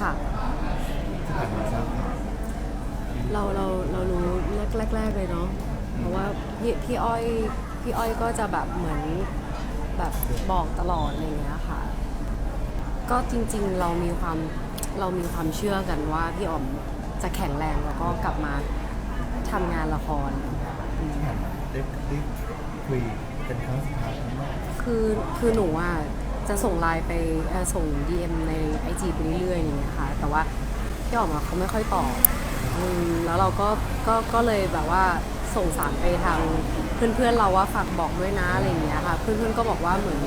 ค่ะ ที่ผ่านมาทราบข่าวเราเราเรารู้แรกแรกๆเลยเนาะเพราะว่าพี่พี่อ้อยพี่อ้อยก็จะแบบเหมือนแบบบอกตลอดอะไรอย่างเงี้ยค่ะ ก็จริงๆเรามีความเรามีความเชื่อกันว่าพี่อ๋อมจะแข็งแรงแล้วก็กลับมาทำงานละครอืมที่ผ่านมาได้ได้คุยเป็นครั้งสุดท้ายครั้งแรกคือคือหนูอะ จะส่งไลน์ไปเอ่อส่ง DM ใน IG ไปเรื่อยๆอย่างเงี้ยค่ะ แต่ว่าพี่อ๋อมอะเขาไม่ค่อยตอบอืมแล้วเราก็ก็ก็เลยแบบว่าส่งสารไปทางเพื่อนๆเราว่าฝากบอกด้วยนะอะไรอย่างเงี้ยค่ะ เพื่อนๆก็บอกว่าเหมือน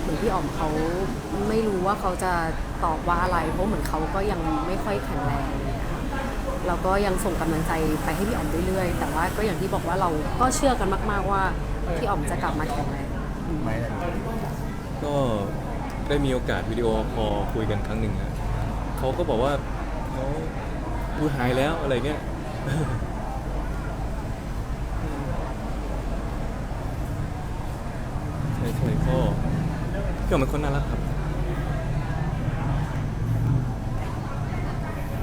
เหมือนพี่อ๋อมเขาไม่รู้ว่าเขาจะตอบว่าอะไร เพราะเหมือนเขาก็ยังไม่ค่อยแข็งแรงอะไรอย่างเงี้ยค่ะเราก็ยังส่งกำลังใจไปให้พี่อ๋อมเรื่อยๆ แต่ว่าก็อย่างที่บอกว่าเราก็เชื่อกันมาก ๆว่าพี่อ๋อมจะกลับมาแข็งแรงไหมอะไรอย่างเงี้ยก็ ได้มีโอกาสวิดีโอคอลคุยกันครั้งหนึ่งนะเขาก็บอกว่าเขาดูหายแล้วอะไรเงี้ย ใช่ใช่ก็ก็เป็นคนน่ารักครับ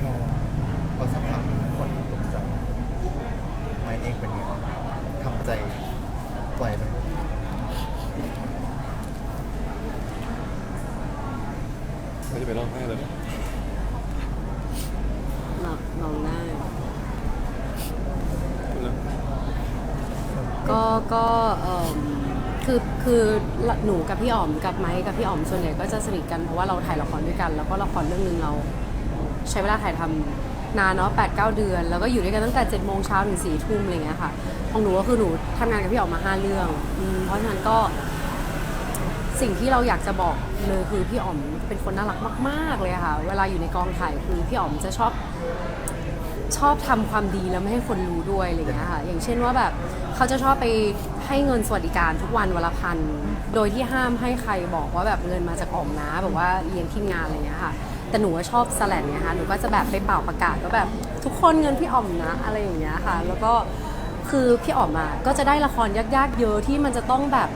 พอพอสักพักคนตกใจไม่เองเป็นไงทำใจปล่อยไป ไม่ได้ไปร้องไห้เลยเราลองได้พูดแล้วก็ก็เอิ่มคือคือหนูกับพี่อ๋อมกับไม้กับพี่อ๋อมส่วนใหญ่ก็จะสนิทกันเพราะว่าเราถ่ายละครด้วยกัน แล้วก็ละครเรื่องหนึงเรา ใช้เวลาถ่ายทำนานเนาะแปดเก้าเดือน แล้วก็อยู่ด้วยกันตั้งแต่เจ็ดโมงเช้าถึงสี่ทุ่มอะไรเงี้ยค่ะของหนูก็คือหนูทำงานกับพี่อ๋อมมาห้าเรื่องอืมเพราะฉะนั้นก็ สิ่งที่เราอยากจะบอกเลยคือพี่อ๋อมเป็นคนน่ารักมาก ๆ เลยค่ะ เวลาอยู่ในกองถ่ายคือพี่อ๋อมจะชอบชอบทำความดีแล้วไม่ให้คนรู้ด้วยอะไรอย่างเงี้ยค่ะ อย่างเช่นว่าแบบเขาจะชอบไปให้เงินสวัสดิการทุกวันวันละพัน โดยที่ห้ามให้ใครบอกว่าแบบเงินมาจากอ๋อมนะแบบว่าเลี้ยงทีมงานอะไรอย่างเงี้ยค่ะ แต่หนูชอบสแลนเนี่ยค่ะ หนูก็จะแบบไปเป่าประกาศว่าแบบทุกคนเงินพี่อ๋อมนะอะไรอย่างเงี้ยค่ะ แล้วก็คือพี่อ๋อมอะก็จะได้ละครยากๆเยอะที่มันจะต้องแบบ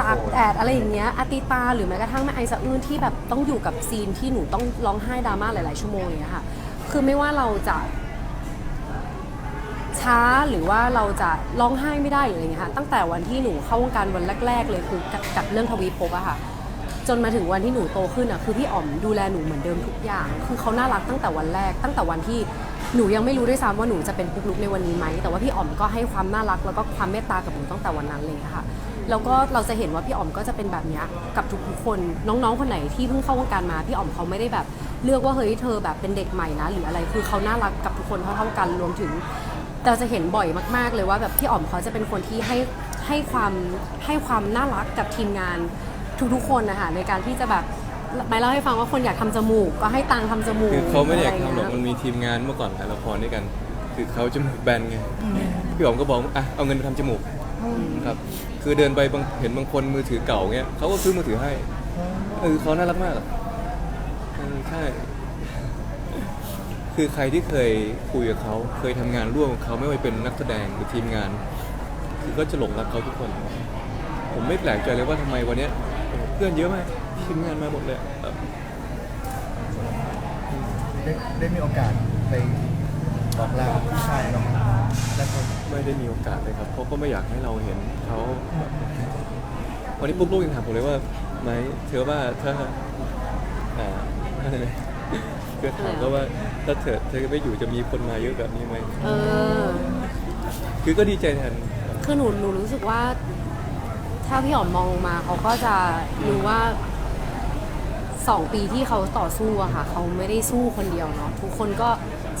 ตากแดดอะไรอย่างเงี้ยอาติตาหรือแม้กระทั่งแม่ไอสะอื้นที่แบบต้องอยู่กับซีนที่หนูต้องร้องไห้ดราม่าหลาย ๆ ชั่วโมงอย่างเงี้ยค่ะ คือไม่ว่าเราจะช้าหรือว่าเราจะร้องไห้ไม่ได้หรืออะไรเงี้ยค่ะตั้งแต่วันที่หนูเข้าวงการวันแรก ๆ เลยคือกับกับเรื่องทวีภพอะค่ะ จนมาถึงวันที่หนูโตขึ้นอะคือพี่อ๋อมดูแลหนูเหมือนเดิมทุกอย่าง คือเขาน่ารักตั้งแต่วันแรก ตั้งแต่วันที่หนูยังไม่รู้ด้วยซ้ำว่าหนูจะเป็นปุ๊กลุกในวันนี้ไหมแต่ว่าพี่อ๋อมก็ให้ความน่ารักแล้วก็ความเมตตากับหนูตั้งแต่วันนั้นเลยค่ะ แล้วก็เราจะเห็นว่าพี่อ๋อมก็จะเป็นแบบเนี้ยกับทุกๆคนน้องๆคนไหนที่เพิ่งเข้าวงการมาพี่อ๋อมเขาไม่ได้แบบ เลือกว่าเฮ้ยเธอแบบเป็นเด็กใหม่นะหรืออะไรคือเขาน่ารักกับทุกคนเท่าๆกันรวมถึง เราจะเห็นบ่อยมาก ๆ เลยว่าแบบพี่อ๋อมเขาจะเป็นคนที่ให้ให้ความให้ความน่ารักกับทีมงานทุกๆคนนะคะในการที่จะแบบไม่เล่าให้ฟังว่าคนอยากทำจมูกก็ให้ตังค์ทำจมูกคือเขาไม่ได้อยากะรทำหรอกเงี้ยมันมีทีมงานเมื่อก่อนถ่ายละครด้วยกัน คือเขาจมูกแบนไงพี่อ๋อมก็บอกอะเอาเงินไปทำจมูก ครับคือเดินไปบางเห็นบางคนมือถือเก่าเงี้ยเขาก็ซื้อมือถือให้เออเขาน่ารักมากเออใช่ คือใครที่เคยคุยกับเขาเคยทำงานร่วมกับเขาไม่ว่าจะเป็นนักแสดงหรือทีมงาน คือก็จะหลงรักเขาทุกคน ผมไม่แปลกใจเลยว่าทำไมวันเนี้ยเพื่อนเยอะมากทีมงานมาหมดเลยแบบได้ได้มีโอกาสไปบอกลาพี่ชายน้องแล้วก็ ไม่ได้มีโอกาสเลยครับเขาก็ไม่อยากให้เราเห็นเขาวันนี้ปุ๊กลูกยังถามผมเลยว่าไหมเธอว่าถ้าอ่าอะไรนะเพื่อถามก็ว่าถ้าเธอเธอไม่อยู่จะมีคนมาเยอะแบบนี้ไหมเออ คือก็ดีใจแทนคือหนูหนูรู้สึกว่า ถ้าพี่อ๋อมมองมาเขาก็จะรู้ว่าสองปีที่เขาต่อสู้อะค่ะ เขาไม่ได้สู้คนเดียวเนาะทุกคนก็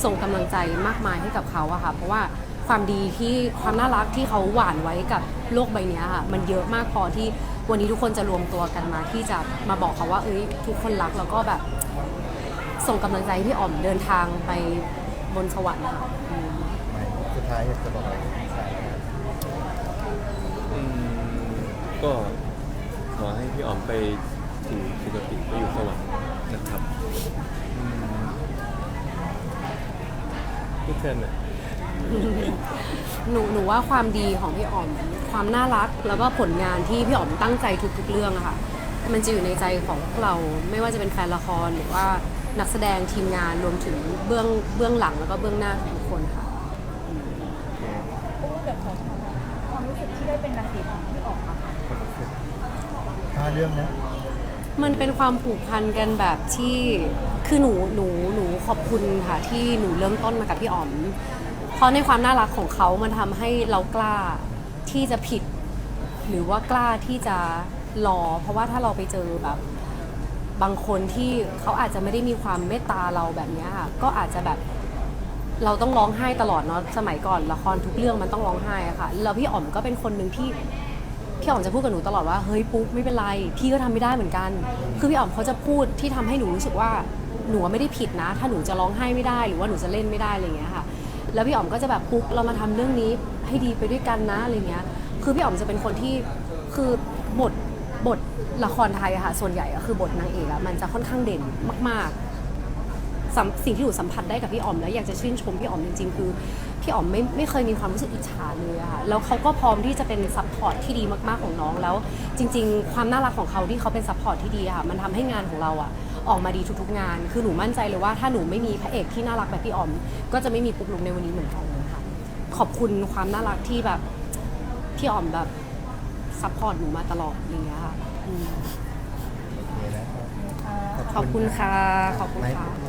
ส่งกำลังใจมากมายให้กับเขาอะค่ะ เพราะว่า ความดีที่ความน่ารักที่เขาหวานไว้กับโลกใบนี้ค่ะมันเยอะมากพอที่วันนี้ทุกคนจะรวมตัวกันมาที่จะมาบอกเขาว่าเอ้ยทุกคนรักแล้วก็แบบ ส่งกำลังใจให้พี่อ๋อมเดินทางไปบนสวรรค์ค่ะอืมสุดท้ายอยากจะบอกอะไรกับพี่ชายนะครับอืมก็ขอให้พี่อ๋อมไปสู่สุคติไปอยู่สวรรค์นะครับอืมพี่เทนน่ะ หนูหนูว่าความดีของพี่อ๋อม ความน่ารักแล้วก็ผลงานที่พี่อ๋อมตั้งใจทุกๆเรื่องอะค่ะ มันจะอยู่ในใจของพวกเราไม่ว่าจะเป็นแฟนละครหรือว่านักแสดงทีมงานรวมถึงเบื้องเบื้องหลังแล้วก็เบื้องหน้าทุกคนค่ะพูดแบบของความรู้สึกที่ได้เป็นนางเอกของพี่ออกมาค่ะห้าเรื่องนะมันเป็นความผูกพันกันแบบที่คือหนูหนูหนูขอบคุณค่ะที่หนูเริ่มต้นมากับพี่อ๋อม เพราะในความน่ารักของเขามันทำให้เรากล้าที่จะผิด หรือว่ากล้าที่จะรอ เพราะว่าถ้าเราไปเจอแบบบางคนที่เขาอาจจะไม่ได้มีความเมตตาเราแบบเนี้ยค่ะก็อาจจะแบบเราต้องร้องไห้ตลอดเนาะสมัยก่อนละครทุกเรื่องมันต้องร้องไห้อะค่ะแล้วพี่อ๋อมก็เป็นคนหนึ่งที่พี่อ๋อมจะพูดกับหนูตลอดว่าเฮ้ยปุ๊กไม่เป็นไรพี่ก็ทำไม่ได้เหมือนกัน คือพี่อ๋อมเขาจะพูดที่ทำให้หนูรู้สึกว่าหนูไม่ได้ผิดนะ ถ้าหนูจะร้องไห้ไม่ได้หรือว่าหนูจะเล่นไม่ได้อะไรอย่างเงี้ยค่ะ แล้วพี่อ๋อมก็จะแบบปุ๊กเรามาทำเรื่องนี้ให้ดีไปด้วยกันนะอะไรเงี้ย คือพี่อ๋อมจะเป็นคนที่คือบทบทละครไทยอะค่ะส่วนใหญ่ก็คือบทนางเอกอะมันจะค่อนข้างเด่นมากๆสสิ่งที่หนูสัมผัสได้กับพี่อ๋อมแล้วอยากจะชื่นชมพี่อ๋อมจริงๆคือ พี่อ๋อมไม่ไม่เคยมีความรู้สึกอิจฉาเลยอะค่ะแล้วเขาก็พร้อมที่จะเป็นซัพพอร์ตที่ดีมากๆของน้องแล้ว จริง ๆ ความน่ารักของเขาที่เขาเป็นซัพพอร์ตที่ดีอะค่ะมันทำให้งานของเราอะออกมาดีทุกๆงาน คือหนูมั่นใจเลยว่าถ้าหนูไม่มีพระเอกที่น่ารักแบบพี่อ๋อม ก็จะไม่มีปุ๊กลุกในวันนี้เหมือนกันค่ะขอบคุณความน่ารักที่แบบพี่อ๋อมแบบซัพพอร์ตหนูมาตลอดอย่างเงี้ยค่ะอืมโอเคนะครับขอบคุณค่ะขอบคุณไม้ค่ะ